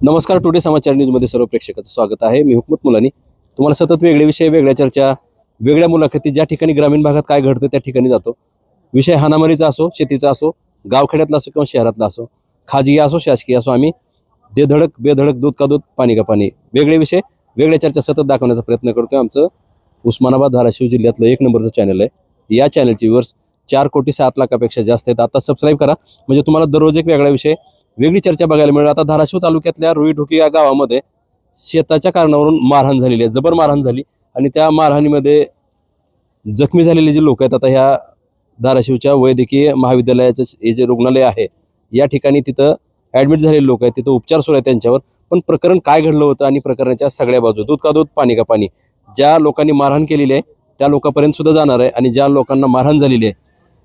नमस्कार टुडे समाचार न्यूजमध्ये सर्व प्रेक्षकाचं स्वागत आहे. मी हुकमत मुलानी. तुम्हाला सतत वेगळे विषय वेगळ्या चर्चा वेगळ्या मुलाखती ज्या ठिकाणी ग्रामीण भागात काय घडतं त्या ठिकाणी जातो. विषय हानामारीचा असो शेतीचा असो गावखेड्यातला असो किंवा शहरातला असो खाजगी असो शासकीय असो आम्ही देधडक बेधडक दूध का दूध पाणी का पाणी वेगळे विषय वेगळ्या चर्चा सतत दाखवण्याचा प्रयत्न करतोय आमचं उस्मानाबाद धाराशिव जिल्ह्यातलं एक नंबरचं चॅनल आहे. या चॅनलची व्ह्यूअर्स चार कोटी सात लाखापेक्षा जास्त आहेत. आता सबस्क्राईब करा. म्हणजे तुम्हाला दररोज एक वेगळा विषय वेगळी चर्चा बघायला मिळेल आता धाराशिव तालुक्यातल्या रुई ढोकी या गावामध्ये शेताच्या कारणावरून मारहाण झालेली आहे. जबर मारहाण झाली आणि त्या मारहाणीमध्ये जखमी झालेले जे लोक आहेत आता ह्या धाराशिवच्या वैद्यकीय महाविद्यालयाचं हे जे रुग्णालय आहे या ठिकाणी तिथं ॲडमिट झालेले लोक आहेत. तिथं उपचार सुरू आहेत त्यांच्यावर. पण प्रकरण काय घडलं होतं आणि प्रकरणाच्या सगळ्या बाजू दूध का दूध पाणी का पाणी? ज्या लोकांनी मारहाण केलेली आहे त्या लोकांपर्यंत सुद्धा जाणार आहे आणि ज्या लोकांना मारहाण झालेली आहे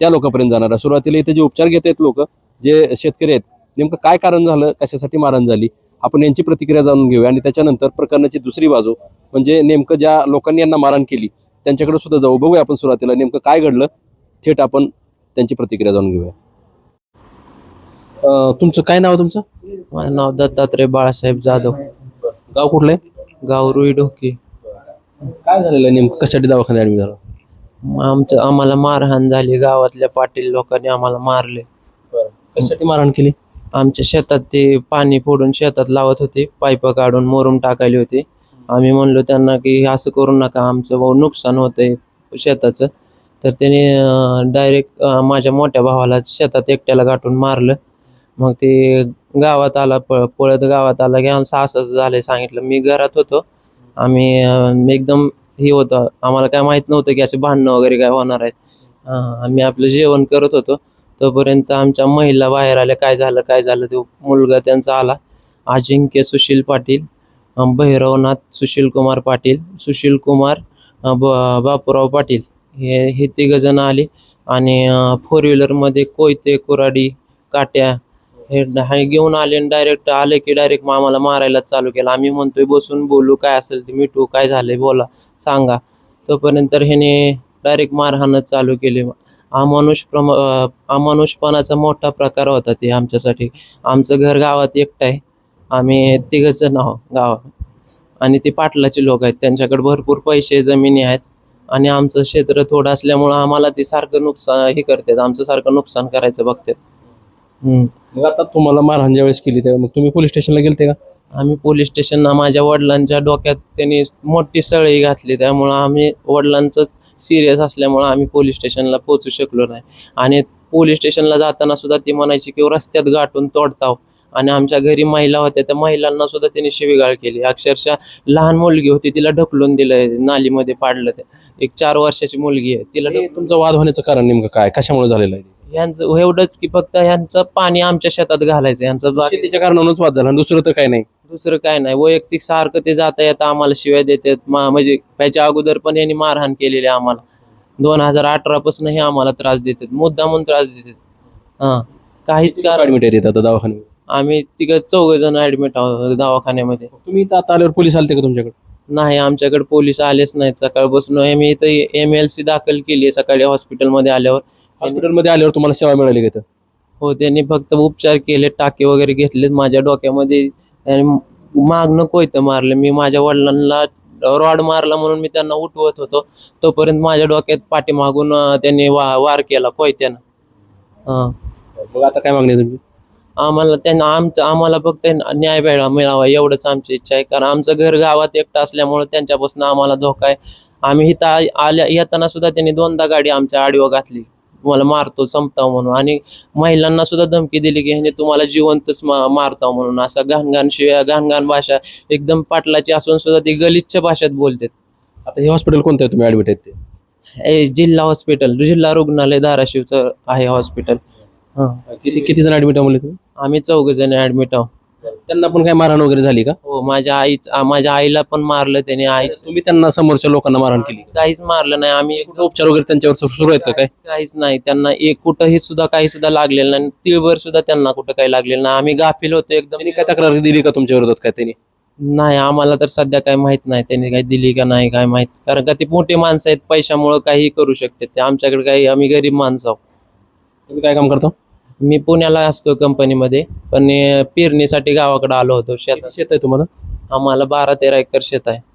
त्या लोकांपर्यंत जाणार आहे. सुरुवातीला इथे जे उपचार घेत आहेत लोक जे शेतकरी आहेत नेमकं काय कारण झालं कशासाठी मारहाण झाली आपण यांची प्रतिक्रिया जाणून घेऊया. आणि त्याच्यानंतर प्रकरणाची दुसरी बाजू म्हणजे नेमकं ज्या लोकांनी यांना मारहाण केली त्यांच्याकडे सुद्धा जाऊ बघूया आपण सुरुवातीला नेमकं काय घडलं थेट आपण त्यांची प्रतिक्रिया जाणून घेऊया. तुमचं काय नाव तुमचं? माझं नाव दत्तात्रय बाळासाहेब जाधव. गाव कुठलं आहे? गाव रुई ढोकी. काय झालेलं नेमकं? कशासाठी दवाखान्यात ॲडमिट झालं? आमचं आम्हाला मारहाण झाली गावातल्या पाटील लोकांनी आम्हाला मारले. कशासाठी मारहाण केली? आमच्या शेतात ते पाणी फोडून शेतात लावत होते पाईप काढून मोरून टाकायले होते. आम्ही म्हणलो त्यांना की असं करू नका आमचं भाऊ नुकसान होतंय शेताचं. तर त्याने डायरेक्ट माझ्या मोठ्या भावाला शेतात एकट्याला गाठून मारलं. मग ते गावात आला पळ पळत गावात आला की आमचं असंच झालं सांगितलं. मी घरात होतो. आम्ही एकदम हे होतं. आम्हाला काय माहीत नव्हतं की असे भांडणं वगैरे काय होणार आहेत. आम्ही आपलं जेवण करत होतो. तोपर्यंत आमच्या महिला बाहेर आल्या. काय झालं काय झालं? तो मुलगा त्यांचा आला. अजिंक्य सुशील पाटील भैरवनाथ सुशील कुमार पाटील सुशील कुमार ब बापूराव पाटील हे हे तिघजण आले. आणि फोर व्हीलरमध्ये कोयते कुराडी काट्या हे हे घेऊन आले आणि डायरेक्ट आले की डायरेक्ट आम्हाला मारायला चालू केलं. आम्ही म्हणतोय बसून बोलू काय असेल ते मिठू काय झालंय बोला सांगा. तोपर्यंत ह्याने डायरेक्ट मारहाणच चालू केली. अमानुष प्रम अमानुषपणाचा मोठा प्रकार होता ते आमच्यासाठी. आमचं घर गावात एकटं आहे. आम्ही तिघच नाव गावात. आणि ते पाटलाचे लोक आहेत. त्यांच्याकडे भरपूर पैसे जमिनी आहेत. आणि आमचं क्षेत्र थोडं असल्यामुळं आम्हाला ते सारखं नुकसान हे करतात. आमचं सारखं नुकसान करायचं बघतात. मग आता तुम्हाला मारहाण ज्यावेळेस केली तेव्हा मग तुम्ही पोलीस स्टेशनला गेलते का? आम्ही पोलीस स्टेशनला माझ्या वडिलांच्या डोक्यात त्यांनी मोठी सळई घातली. त्यामुळं आम्ही वडिलांचं सिरियस असल्यामुळं आम्ही पोलीस स्टेशनला पोहोचू शकलो नाही. आणि पोलीस स्टेशनला जाताना सुद्धा ती म्हणायची की रस्त्यात गाठून तोडताव. आणि आमच्या घरी महिला होत्या त्या महिलांना सुद्धा त्यांनी शिवीगाळ केली. अक्षरशः लहान मुलगी होती तिला ढकलून दिलं नालीमध्ये पाडलं ते. एक चार वर्षाची मुलगी आहे तिला तुमचं वाद होण्याचं कारण नेमकं काय? कशामुळे झालेलं आहे? ह्यांचं एवढंच की फक्त ह्यांचं पाणी आमच्या शेतात घालायचं यांचं शेतीच्या कारणानंच वाद झाला. दुसरं तर काय नाही. दुसरं काय नाही. वैयक्तिक सारखं ते जाता येता आम्हाला शिवाय देतात. मा- म्हणजे त्याच्या अगोदर पण यांनी मारहाण केलेली आहे आम्हाला. दोन हजार अठरा पासून हे आम्हाला त्रास देतात. मुद्दामून त्रास देतात. हा. काहीच कारण ऍडमिट आता दवाखान्यात आम्ही तिघ चौघ जण ऍडमिट आहोत दवाखान्यामध्ये. तुम्ही इथं आता आल्यावर पोलीस आलते का तुमच्याकडे? नाही आमच्याकडे पोलीस आलेच नाहीत. सकाळपासून आम्ही इथं एम एल सी दाखल केली आहे सकाळी हॉस्पिटलमध्ये आल्यावर. हॉस्पिटलमध्ये आल्यावर तुम्हाला सेवा मिळाली का इथं? हो त्यांनी फक्त उपचार केले टाके वगैरे घेतलेत. माझ्या डोक्यामध्ये आणि मागणं कोयतं मारलं. मी माझ्या वडिलांना रॉड मारला म्हणून मी त्यांना उठवत होतो. तोपर्यंत माझ्या डोक्यात पाठीमागून अं, त्यांनी वा वार केला कोयत्यानं. हां. मग आता काय मागणी आहे तुमची? आम्हाला त्यांना आमचं आम्हाला फक्त न्याय मिळा मिळावा एवढंच आमची इच्छा आहे. कारण आमचं घर गावात एकटं असल्यामुळे त्यांच्यापासून आम्हाला धोका आहे. आम्ही इथं आल्या येताना सुद्धा त्यांनी दोनदा गाडी आमच्या आडीवर घातली. तुम्हाला मारतो संपताव म्हणून. आणि महिलांना सुद्धा धमकी दिली की ह्याने तुम्हाला जिवंतच मा मारताव म्हणून. असं घाणघाण शिव्या घाणघाण भाषा एकदम पाटलाची असून सुद्धा ती गलिच्छ भाषेत बोलतात. आता हे हॉस्पिटल कोणतं आहे? तुम्ही ऍडमिट आहेत ते? हे जिल्हा हॉस्पिटल जिल्हा रुग्णालय धाराशिवचं आहे हॉस्पिटल. हां. किती किती जण ऍडमिट आहे आम्ही चौघ जण ऍडमिट आहोत त्यांना पण काय मारहाण वगैरे झाली का? हो माझ्या आई माझ्या आईला पण मारलं त्याने. आई तुम्ही त्यांना समोरच्या लोकांना मारहाण केली का? काहीच मारलं नाही. आम्ही कुठं उपचार वगैरे त्यांच्यावर सु- सुरू आहेत का काय? काहीच नाही. त्यांना एक कुठंही सुद्धा काही सुद्धा लागलेलं नाही. तिळभर सुद्धा त्यांना कुठं काही लागलेलं नाही. आम्ही गाफील होतो एकदम. त्यांनी काय तक्रार दिली का तुमच्या विरोधात काय त्यांनी? नाही आम्हाला तर सध्या काही माहीत नाही. त्यांनी काही दिली का नाही काय माहीत. कारण का ते मोठे माणसं आहेत. पैशामुळे काही करू शकतात ते. आमच्याकडे काही आम्ही गरीब माणसं आहोत. तुम्ही काय काम करता? मी पुण्याला असतो कंपनीमध्ये पण अं, पेरणीसाठी गावाकडे आलो होतो शेतात. शेत आहे तुम्हाला? आम्हाला बारा तेरा एकर शेत आहे.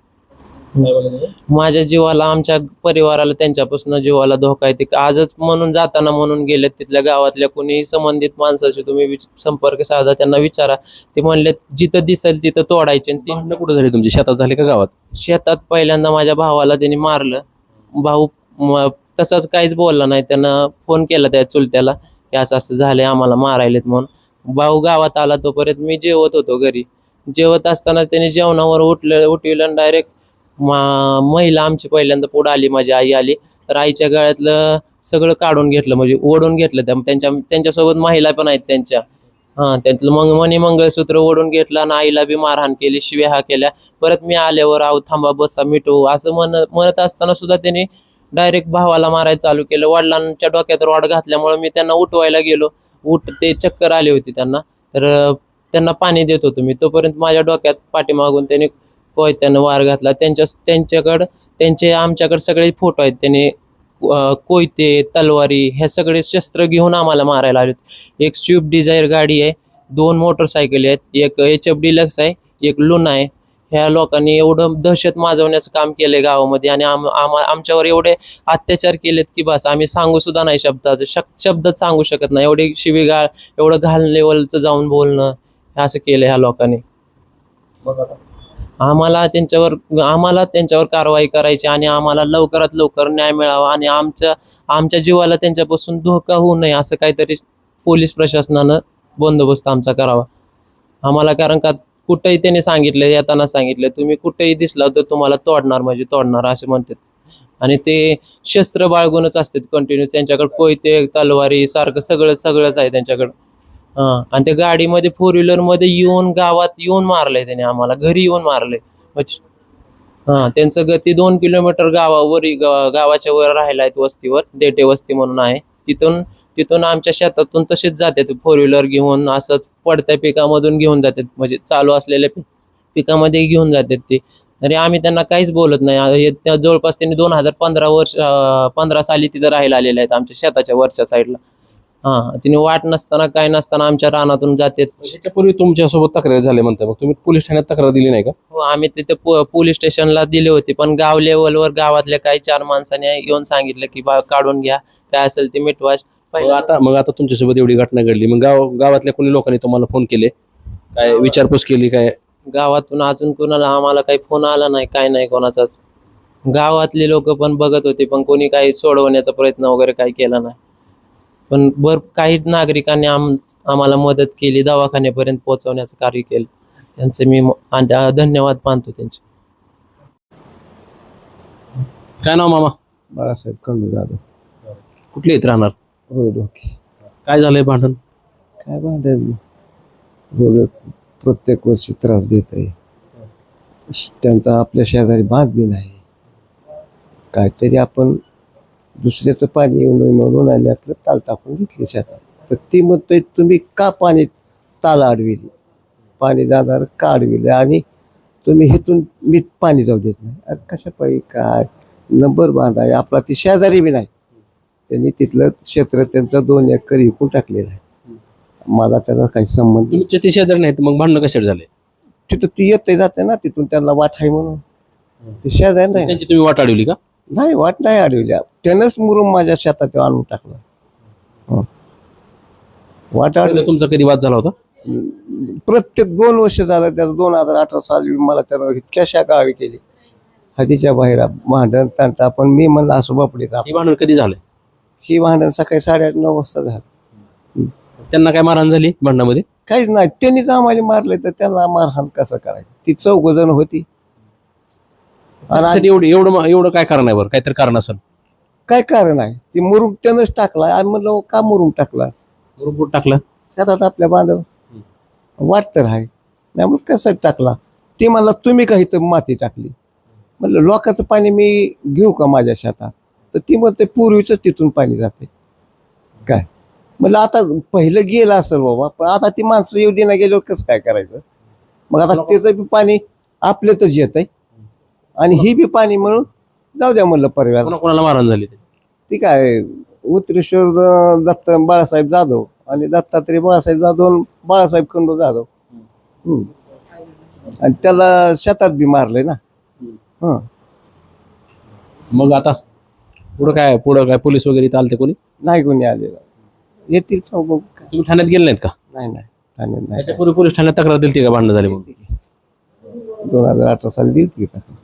माझ्या जीवाला आमच्या परिवाराला त्यांच्यापासून जीवाला धोका आहे. ते आजच म्हणून जाताना म्हणून गेलेत तिथल्या गावातल्या कोणी संबंधित माणसाशी तुम्ही विच- संपर्क साधा त्यांना विचारा. ते म्हणले जिथं दिसेल तिथं तोडायचे आणि ते भांडणं कुठे झाली तुमची? शेतात झाली का गावात? शेतात पहिल्यांदा माझ्या भावाला त्यांनी मारलं. भाऊ म- तसंच काहीच बोलला नाही. त्यानं फोन केला त्या चुलत्याला. की असं असं झालंय आम्हाला मारायलेत म्हणून. भाऊ गावात आला तोपर्यंत मी जेवत होतो घरी. जेवत असताना त्याने जेवणावर उठलं उठविलं डायरेक्ट महिला आमची पहिल्यांदा पुढे आली माझी आई आली. तर आईच्या गळ्यातलं सगळं काढून घेतलं म्हणजे ओढून घेतलं त्या त्यांच्या त्यांच्यासोबत महिला पण आहेत त्यांच्या. हां त्यातलं मग मनी मंगळसूत्र ओढून घेतलं आणि आईला बी मारहाण केली शिव्या हा केल्या. परत मी आल्यावर आहो थांबा बसा मिठू असं म्हण म्हणत असताना सुद्धा त्यांनी डायरेक्ट भावाला मारायला चालू केलं. वडिलांच्या डोक्यात रॉड घातल्यामुळे मी त्यांना उठवायला गेलो. उठ ते चक्कर आली होती त्यांना. तर त्यांना पाणी देत होतो मी. तोपर्यंत माझ्या डोक्यात पाठीमागून त्यांनी कोयत्यानं वार घातला. त्यांच्या त्यांच्याकडं त्यांचे आमच्याकडे सगळे फोटो आहेत. त्यांनी कोयते तलवारी हे सगळे शस्त्र घेऊन आम्हाला मारायला आले एक स्विफ्ट डिझायर गाडी आहे. दोन मोटरसायकल आहेत. एक एच एफ डिलक्स आहे. एक लुना आहे. ह्या लोकांनी एवढं दहशत माजवण्याचं काम केलंय गावामध्ये आणि आम आमच्यावर एवढे अत्याचार केलेत की बस आम्ही सांगू सुद्धा नाही शब्दात शक शब्दात सांगू शकत नाही. एवढे शिवीगाळ एवढं घाल लेवलचं जाऊन बोलणं असं केलं ह्या लोकांनी. आम्हाला त्यांच्यावर आम्हाला त्यांच्यावर कारवाई करायची आणि आम्हाला लवकरात लवकर न्याय मिळावा आणि आमच्या आमच्या जीवाला त्यांच्यापासून धोका होऊ नये असं काहीतरी पोलीस प्रशासनानं बंदोबस्त आमचा करावा. आम्हाला कारण का कुठंही त्यांनी सांगितलं येताना सांगितलं तुम्ही कुठेही दिसला तर तुम्हाला तोडणार म्हणजे तोडणार असे म्हणतात. आणि ते शस्त्र बाळगूनच असतात कंटिन्यू त्यांच्याकडे कोयते तलवारी सारखं सगळं सगळंच आहे त्यांच्याकडं. हां आणि त्या गाडीमध्ये फोर व्हीलरमध्ये येऊन गावात येऊन मारलंय त्याने आम्हाला. घरी येऊन मारलंय. हा हां त्यांचं गती दोन किलोमीटर गावावर गावाच्या वर राहिला आहेत वस्तीवर देटे वस्ती म्हणून आहे. तिथून तिथून आमच्या शेतातून तसेच जातात. फोर व्हीलर घेऊन असंच पडत्या पिकामधून घेऊन जातात. म्हणजे चालू असलेल्या पिकामध्ये घेऊन जातात ते. तरी आम्ही त्यांना काहीच बोलत नाही. त्या जवळपास त्यांनी दोन हजार पंधरा वर्ष पंधरा साली तिथं राहायला आलेले आहेत आमच्या शेताच्या वरच्या साईडला हां तिने वाट नसताना काय नसताना आमच्या रानातून जातात त्याच्यापूर्वी तुमच्यासोबत तक्रार झाली म्हणता मग तुम्ही पोलीस ठाण्यात तक्रार दिली नाही का? हो आम्ही तिथे पो- पोलीस स्टेशनला दिले होते पण गाव लेवलवर गावातल्या काही चार माणसांनी येऊन सांगितलं की बा काढून घ्या काय असेल ते मिटवा मग आता मग आता तुमच्यासोबत एवढी घटना घडली मग गाव गावातल्या कोणी लोकांनी तुम्हाला फोन केले? काय विचारपूस केली काय? गावातून अजून कोणाला आम्हाला काही फोन आला नाही काय नाही कोणाचाच. गावातले लोक पण बघत होते पण कोणी काही सोडवण्याचा प्रयत्न वगैरे काही केला नाही. पण बर काही नागरिकांनी आम आम्हाला मदत केली दवाखान्यापर्यंत पोहोचवण्याचं कार्य केलं. त्यांचे मी धन्यवाद मानतो त्यांचे. काय नाव मामा? बाळासाहेब कमी जाधव. कुठले येत राहणार? काय झालंय भांडण? काय भांडण? रोजच प्रत्येक वर्षी त्रास देत आहे. त्यांचा आपल्या शेजारी बांध बी नाही. काहीतरी आपण दुसऱ्याचं पाणी येऊ नये म्हणून आम्ही आपलं ताल टाकून घेतले शेतात. तर ती म्हणतोय तुम्ही का पाणी ताल अडविली? पाणी जाणार का अडविलं? आणि तुम्ही हेतून मी पाणी जाऊ देत नाही. अरे कशा पाहिजे काय? नंबर बांधाय आपला ती शेजारी बी नाही. त्यांनी तिथलं क्षेत्र त्यांचं दोन एकर विकून टाकलेलं आहे. मला त्याचा काही संबंध तुमचे ते शेजारी नाहीत मग भांडणं कशावर झाले? तिथं ती येते जाते ना तिथून त्यांना वाट आहे म्हणून. ते शेजारी नाही. त्यांची तुम्ही वाट अडवली का? नाही वाट नाही अडवल्या त्यानंच मुरुम माझ्या शेतात आणून टाकला. वाट अडवली तुमचा कधी वाद झाला होता? प्रत्येक दोन वर्ष झालं त्याचं दोन हजार अठरा साली मला त्यानं इतक्या शाकाहारी केली. हदीच्या बाहेर भांडण तांटा पण मी म्हणलं असं बापडीच हे भांडण कधी झालं ही भांडण सकाळी साडेआठ नऊ वाजता झालं. त्यांना काय मारहाण झाली भांडणामध्ये? काहीच नाही. त्यांनीच आम्हाला मारले तर त्यांना मारहाण कसं करायचं? ती चौघ जण होती. आणि एवढं एवढं एवढं काय कारण आहे बरं? काहीतरी कारण असेल. काय कारण आहे? ती मुरुम त्यानंच टाकला आम्ही म्हणलं "अहो, का मुरुम टाकलास? बरोबर टाकलं? शेतात आपल्या बांधव वाट तर आहे. नाही मग कसं टाकला? ते मला तुम्ही काही तर माती टाकली? म्हणलं लोकांचं पाणी मी घेऊ का माझ्या शेतात? तर ती म्हणते पूर्वीच तिथून पाणी जाते. काय? म्हणलं आता पहिलं गेलं असेल बाबा पण आता ती माणसं येऊ देणं गेल्यावर कसं काय करायचं? मग आता त्याचं बी पाणी आपल्यातच येत आहे आणि ही बी पाणी म्हणून जाऊ द्या म्हणलं कोणा कोणाला मारहाण झाली ती काय उत्तरेश्वर दत्त बाळासाहेब जाधव आणि दत्तात्रय बाळासाहेब जाधव बाळासाहेब खंडू जाधव. हम्म. आणि त्याला शेतात बी मारले ना. हं. मग आता पुढं काय पुढं काय पोलीस वगैरे इथं आलते कोणी? नाही कोणी आलेला. येतील चौक. तुम्ही ठाण्यात गेले नाहीत का? नाही नाही. ठाण्यात नाही. त्याच्यापूर्वी पोलीस ठाण्यात तक्रार दिली का भांडणं झाली म्हणून? दोन हजार अठरा साली दिली होती तक्रार.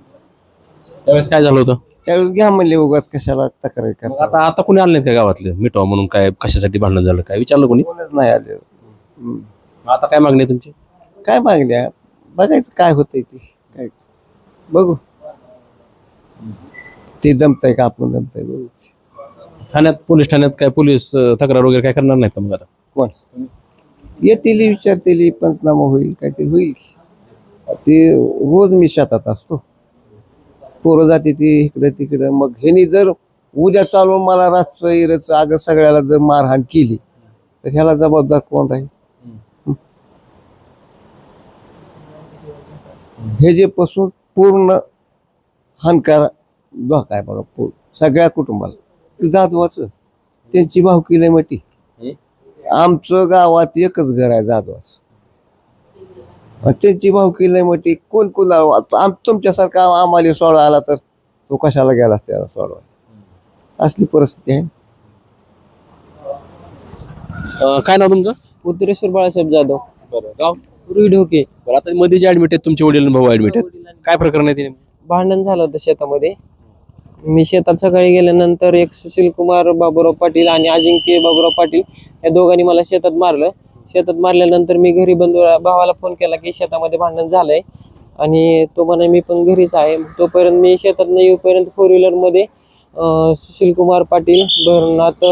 त्यावेळेस काय झालं होतं? त्यावेळेस घ्या म्हणले उगाच कशाला तक्रार मग आता आता कोणी आलं का गावातले? मिटवा म्हणून काय कशासाठी भांडण झालं काय विचारलं कोणी? कोणच नाही आले. हम्म. मग आता काय मागणी आहे तुमची? काय मागण्या? बघायचं काय होतंय ते. काय? बघू. ते जमतंय का आपण जमतंय बघू. ठाण्यात पोलीस ठाण्यात काय पोलीस अं, तक्रार वगैरे काय करणार नाहीत का मग आता? येतील विचारतील पंचनामा होईल काहीतरी होईल. ते रोज मी शेतात असतो. पोरं जाते ती इकडं तिकडं. मग ह्यानी जर उद्या चालून मला रातचं इरचं अगं सगळ्याला जर मारहाण केली तर ह्याला जबाबदार कोण राहील? हे जे पासून पूर्ण हानकार धोका आहे बघा सगळ्या कुटुंबाला. जाधवाचं. त्यांची भावकी लय मोठी. आमचं गावात एकच घर आहे जाधवाचं. त्यांची भावकी लय मोठी. कोण कोण आता आम तुमच्यासारखा आम्हाला सोडवा आला तर तो कशाला गेला त्याला सोडवा? असली परिस्थिती आहे. काय नाव तुमचं? उत्तरेश्वर बाळासाहेब जाधव. बरं गाव? रुई ढोके. बरं आता मध्ये जे ऍडमिट आहेत तुमचे वडील भाऊ ऍडमिट आहेत काय प्रकरण आहे ते? भांडण झालं होतं शेतामध्ये. मी शेतात सकाळी गेल्यानंतर एक सुशील कुमार बाबुराव पाटील आणि अजिंक्य बाबुराव पाटील या दोघांनी मला शेतात मारलं. शेतात मारल्यानंतर मी घरी बंधू भावाला फोन केला की शेतामध्ये भांडण झालंय. आणि तो म्हणे मी पण घरीच आहे. तोपर्यंत मी शेतात न येऊपर्यंत फोर व्हीलरमध्ये सुशील कुमार पाटील भरनाथ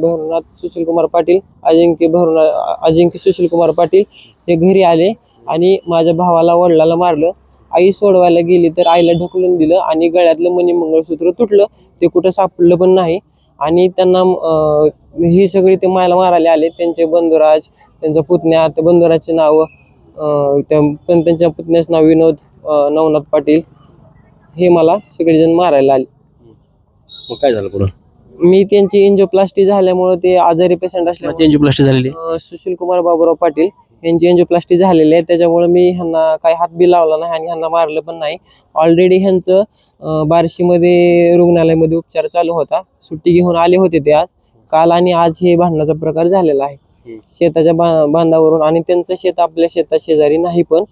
भरनाथ सुशील कुमार पाटील अजिंक्य भरना अजिंक्य सुशील कुमार पाटील हे घरी आले आणि माझ्या भावाला वडिलाला मारलं. आई सोडवायला गेली तर आईला ढकलून दिलं आणि गळ्यातलं मनी मंगळसूत्र तुटलं. ते कुठं सापडलं पण नाही. आणि त्यांना ही सगळी ते मायला मारायला आले. त्यांचे बंधुराज त्यांचा पुतण्या त्या बंधुराजचे नाव पण त्यांच्या पुतण्याचं नाव विनोद नवनाथ पाटील हे मला सगळेजण मारायला आले. मग काय झालं पुढं? मी त्यांची एन्जिओप्लास्टी झाल्यामुळे ते आजारी पेशंट असल्यामुळे एन्जिओप्लास्टी झालेली? सुशील कुमार बाबूराव पाटील यांची एन्जिओप्लास्टी झालेली आहे. त्याच्यामुळे मी ह्यांना काही हात बी लावला नाही आणि ह्यांना मारलं पण नाही. ऑलरेडी ह्यांचं बार्शीमध्ये रुग्णालयामध्ये उपचार चालू होता. सुट्टी घेऊन आले होते ते आज. काल आणि आज हे भांडणाचा प्रकार झालेला आहे. शेताच्या बांधावरून आणि त्यांचं शेत आपल्या शेता शेजारी नाही पण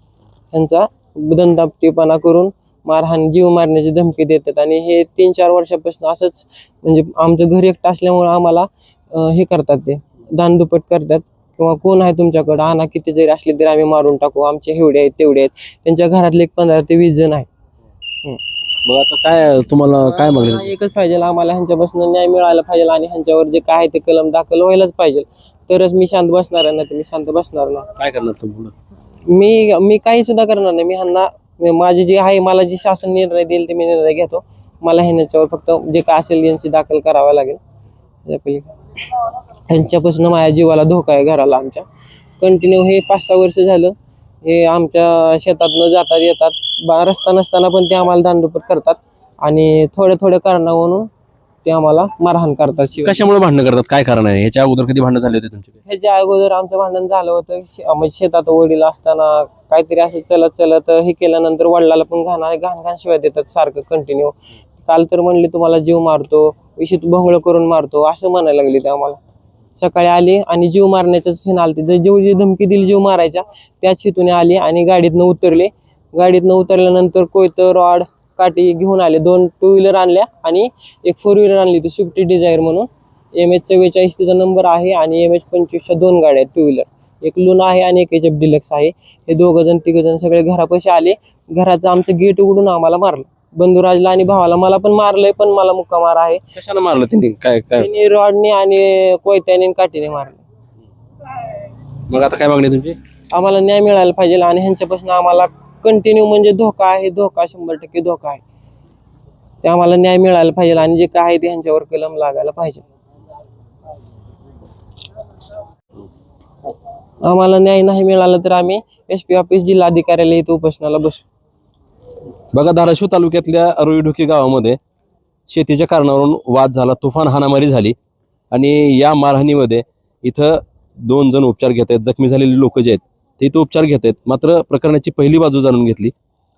ह्यांचा दंदापटीपणा करून मारहाण जीव मारण्याची धमकी देतात. आणि हे तीन चार वर्षापासून असंच म्हणजे आमचं घर एकटं असल्यामुळं आम्हाला हे करतात ते. दानदुपट करतात. किंवा कोण आहे तुमच्याकडं? आणा किती जरी असले तरी आम्ही मारून टाकू. आमचे एवढे आहेत तेवढे आहेत. त्यांच्या घरातले एक पंधरा ते वीस जण आहेत. मग आता काय तुम्हाला काय आम्हाला एकच पाहिजे आम्हाला ह्यांच्यापासून न्याय मिळायला पाहिजे आणि ह्यांच्यावर जे काय आहे ते कलम दाखल व्हायलाच पाहिजे. तरच मी शांत बसणार आहे नाही तर मी शांत बसणार नाही. काय करणार तुम्ही पुढं? मी मी काही सुद्धा करणार नाही. मी ह्यांना माझी जी आहे मला जी शासन निर्णय देईल ते मी निर्णय घेतो. मला ह्यांच्यावर फक्त जे काय असेल यांची दाखल करावा लागेल. ह्यांच्यापासून माझ्या जीवाला धोका आहे घराला आमच्या. कंटिन्यू हे पाच सहा वर्ष झालं. हे आमच्या शेतात न जातात येतात. बा रस्ता नसताना पण ते आम्हाला दांडुपट करतात. आणि थोड्या थोड्या कारणावरून ते आम्हाला मारहाण करतात शिवाय. कशामुळे भांडणं करतात? काय कारण आहे? ह्याच्या अगोदर कधी भांडणं झाले होते तुमचे? ह्याच्या अगोदर आमचं भांडण झालं होतं. शे- म्हणजे शेतात वडील असताना काहीतरी असं चलत चलत हे केल्यानंतर वडिलाला पण घाण घाण घाण शिवाय देतात सारखं कंटिन्यू काल तर म्हणले तुम्हाला जीव मारतो विषय भोंगळ करून मारतो असं म्हणायला लागले ते आम्हाला. सकाळी आले आणि जीव मारण्याच्या सीन आलते जर जीव जी धमकी दिली जीव मारायच्या त्याच हेतूने आले आणि गाडीतनं उतरले. गाडीतनं उतरल्यानंतर कोयतं रॉड काठी घेऊन आले. दोन टू व्हीलर आणल्या आणि एक फोर व्हीलर आणली होती स्विफ्टी डिझायर म्हणून. एम एच चव्वेचाळीस तिचा नंबर आहे आणि एम एच पंचवीसच्या दोन गाड्या आहेत टू व्हीलर एक लुना आहे आणि एक एच एफ डिलक्स आहे. हे दोघं जण तिघं जण सगळे घरापाशी आले. घराचं आमचं गेट उघडून आम्हाला मारलं. बंधुराजला आणि भावाला. मला पण मारलंय पण मला मुक्का मार आहे. कशाला मारलं त्यांनी? काय काय? त्यांनी रॉडने आणि कोयत्याने आणि काठीने मारले. मग आता काय मागणी आहे तुमची? आम्हाला न्याय मिळायला पाहिजे आणि ह्यांच्यापासून आम्हाला कंटिन्यू म्हणजे धोका आहे धोका शंभर टक्के धोका आहे. ते आम्हाला न्याय मिळायला पाहिजे आणि जे काय आहे ते ह्यांच्यावर कलम लागायला पाहिजे. आम्हाला न्याय नाही मिळाला तर आम्ही एस पी ऑफिस जिल्हाधिकाऱ्याला इथे उपोषणाला बसू. बघा धाराशिव तालुक्यातल्या रोईढुकी गावामध्ये शेतीच्या कारणावरून वाद झाला तुफान हाणामारी झाली आणि या मारहाणीमध्ये इथं दोन जण उपचार घेत आहेत. जखमी झालेले लोक जे आहेत ते इथं उपचार घेत आहेत. मात्र प्रकरणाची पहिली बाजू जाणून घेतली.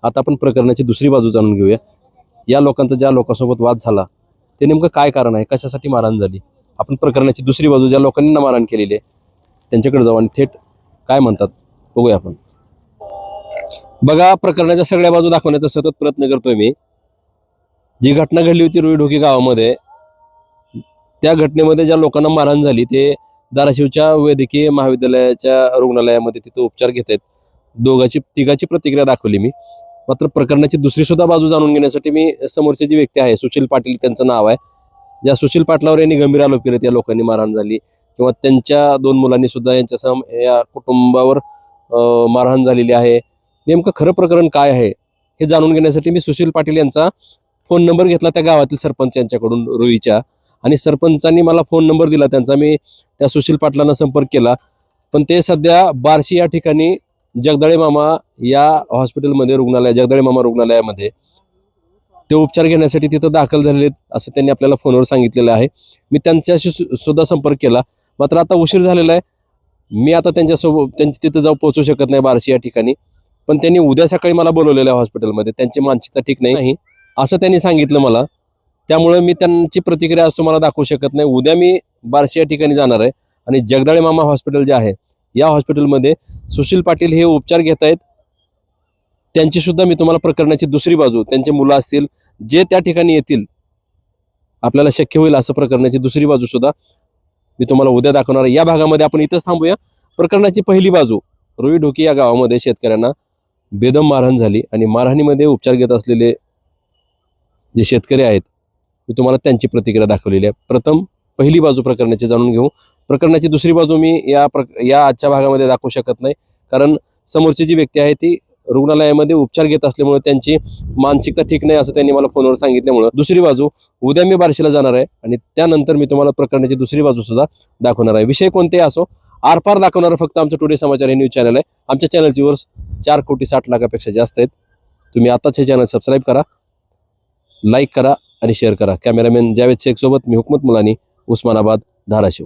आता आपण प्रकरणाची दुसरी बाजू जाणून घेऊया. या लोकांचा ज्या लोकांसोबत वाद झाला ते नेमकं काय कारण आहे? कशासाठी मारहाण झाली? आपण प्रकरणाची दुसरी बाजू ज्या लोकांनी मारहाण केलेली आहे त्यांच्याकडे जाऊ आणि थेट काय म्हणतात? बघूया आपण. बघा प्रकरणाच्या सगळ्या बाजू दाखवण्याचा सतत प्रयत्न करतोय मी. जी घटना घडली होती रुईढोकी गावामध्ये त्या घटनेमध्ये ज्या लोकांना मारहाण झाली ते धाराशिवच्या वैद्यकीय महाविद्यालयाच्या रुग्णालयामध्ये तिथे उपचार घेत आहेत दोघाची तिघाची प्रतिक्रिया दाखवली मी. मात्र प्रकरणाची दुसरी सुद्धा बाजू जाणून घेण्यासाठी मी समोरची जी व्यक्ती आहे सुशील पाटील त्यांचं नाव आहे. ज्या सुशील पाटलावर यांनी गंभीर आरोप केले त्या लोकांनी मारहाण झाली. किंवा त्यांच्या दोन मुलांनी सुद्धा यांच्यासह या कुटुंबावर मारहाण झालेली आहे. नेमकं खरं प्रकरण काय आहे हे जाणून घेण्यासाठी मी सुशील पाटील यांचा फोन नंबर घेतला त्या गावातील सरपंच यांच्याकडून रोईच्या. आणि सरपंचांनी मला फोन नंबर दिला त्यांचा मी त्या सुशील पाटलांना संपर्क केला. पण ते सध्या बार्शी या ठिकाणी जगदाळे मामा या हॉस्पिटलमध्ये रुग्णालय जगदाळे मामा रुग्णालयामध्ये. ते उपचार घेण्यासाठी तिथं दाखल झालेले आहेत असं त्यांनी आपल्याला फोनवर सांगितलेलं आहे. मी त्यांच्याशी सुद्धा संपर्क केला. मात्र आता उशीर झालेला आहे. मी आता त्यांच्यासोबत त्यांच्या तिथं जाऊ पोहोचू शकत नाही बार्शी या ठिकाणी. पण त्यांनी उद्या सकाळी मला बोलवलेलं आहे हॉस्पिटलमध्ये. त्यांची मानसिकता ठीक नाही. असं त्यांनी सांगितलं मला. त्यामुळे मी त्यांची प्रतिक्रिया आज तुम्हाला दाखवू शकत नाही. उद्या मी बार्शी या ठिकाणी जाणार आहे. आणि जगदाळे मामा हॉस्पिटल जे आहे या हॉस्पिटलमध्ये सुशील पाटील हे उपचार घेत आहेत. त्यांची सुद्धा मी तुम्हाला प्रकरणाची दुसरी बाजू त्यांचे मुलं असतील जे त्या ठिकाणी येतील आपल्याला शक्य होईल असं प्रकरणाची दुसरी बाजू सुद्धा मी तुम्हाला उद्या दाखवणार आहे. या भागामध्ये आपण इथंच थांबूया. प्रकरणाची पहिली बाजू रुई ढोकी या गावामध्ये शेतकऱ्यांना बेदम मारहाण झाली आणि मारहाणीमध्ये उपचार घेत असलेले जे शेतकरी आहेत मी तुम्हाला त्यांची प्रतिक्रिया दाखवलेली आहे. प्रथम पहिली बाजू प्रकरणाची जाणून घेऊ. प्रकरणाची दुसरी बाजू मी या प्र या आजच्या भागामध्ये दाखवू शकत नाही. कारण समोरची जी व्यक्ती आहे ती रुग्णालयामध्ये उपचार घेत असल्यामुळे त्यांची मानसिकता ठीक नाही असं त्यांनी मला फोनवर सांगितल्यामुळं दुसरी बाजू उद्या मी बार्शीला जाणार आहे आणि त्यानंतर मी तुम्हाला प्रकरणाची दुसरी बाजू सुद्धा दाखवणार आहे. विषय कोणतेही असो आरपार दाखवणारं फक्त आमचं टुडे समाचार हे न्यूज चॅनल आहे. आमच्या चॅनलची वर चार कोटी साठ लाखापेक्षा जास्त आहेत. तुम्ही आताच हे चॅनल सबस्क्राईब करा लाईक करा आणि शेअर करा. कॅमेरामॅन जावेद शेखसोबत मी हुकमत मुलानी उस्मानाबाद धाराशिव.